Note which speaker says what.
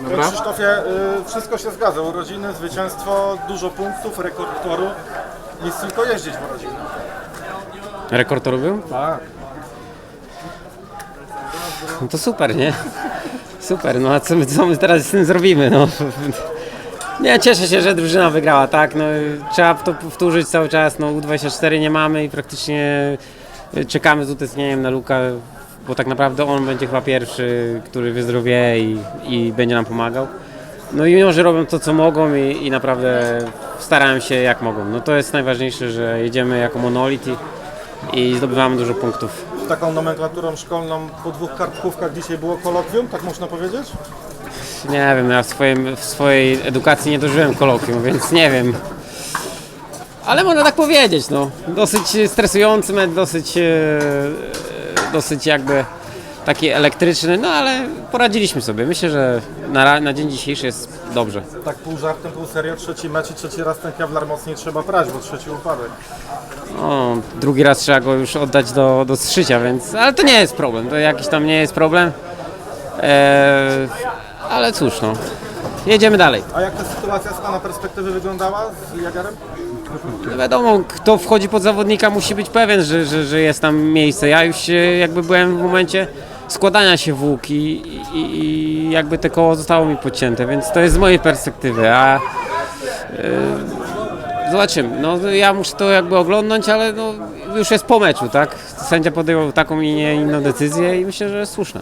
Speaker 1: Dobra.
Speaker 2: Panie Krzysztofie, y, wszystko się zgadza. Urodziny, zwycięstwo, dużo punktów, rekord toru. Nic tylko jeździć w urodziny.
Speaker 3: Rekord toru był?
Speaker 2: Tak.
Speaker 3: No to super, nie? Super, no a co my, co my teraz z tym zrobimy, no? Nie, cieszę się, że drużyna wygrała, tak, no trzeba to powtórzyć cały czas, no U24 nie mamy i praktycznie czekamy z utęsknieniem na Luka, bo tak naprawdę on będzie chyba pierwszy, który wyzdrowieje i, i będzie nam pomagał. No i mimo, że robią to, co mogą i, i naprawdę starają się jak mogą. No to jest najważniejsze, że jedziemy jako monolit i, i zdobywamy dużo punktów.
Speaker 2: Taką nomenklaturą szkolną po dwóch kartkówkach dzisiaj było kolokwium, tak można powiedzieć?
Speaker 3: Nie wiem, ja w, swoim, w swojej edukacji nie dożyłem kolokwium, więc nie wiem. Ale można tak powiedzieć, no. Dosyć stresujący mecz, dosyć, e, dosyć jakby taki elektryczny, no ale poradziliśmy sobie. Myślę, że na, na dzień dzisiejszy jest dobrze.
Speaker 2: Tak pół żartem, pół serio, trzeci mecz i trzeci raz ten kewlar mocniej trzeba prać, bo trzeci upadek.
Speaker 3: No, drugi raz trzeba go już oddać do, do zszycia, więc. Ale to nie jest problem, to jakiś tam nie jest problem. E, ale cóż, no. Jedziemy dalej.
Speaker 2: A jak ta sytuacja z Pana perspektywy wyglądała z Jagarem?
Speaker 3: No wiadomo, kto wchodzi pod zawodnika musi być pewien, że, że, że jest tam miejsce. Ja już jakby byłem w momencie składania się w łuk i, i, i jakby te koło zostało mi podcięte, więc to jest z mojej perspektywy, a e, zobaczymy. No, ja muszę to jakby oglądnąć, ale no, już jest po meczu, tak? Sędzia podjął taką i nie inną decyzję i myślę, że jest słuszna.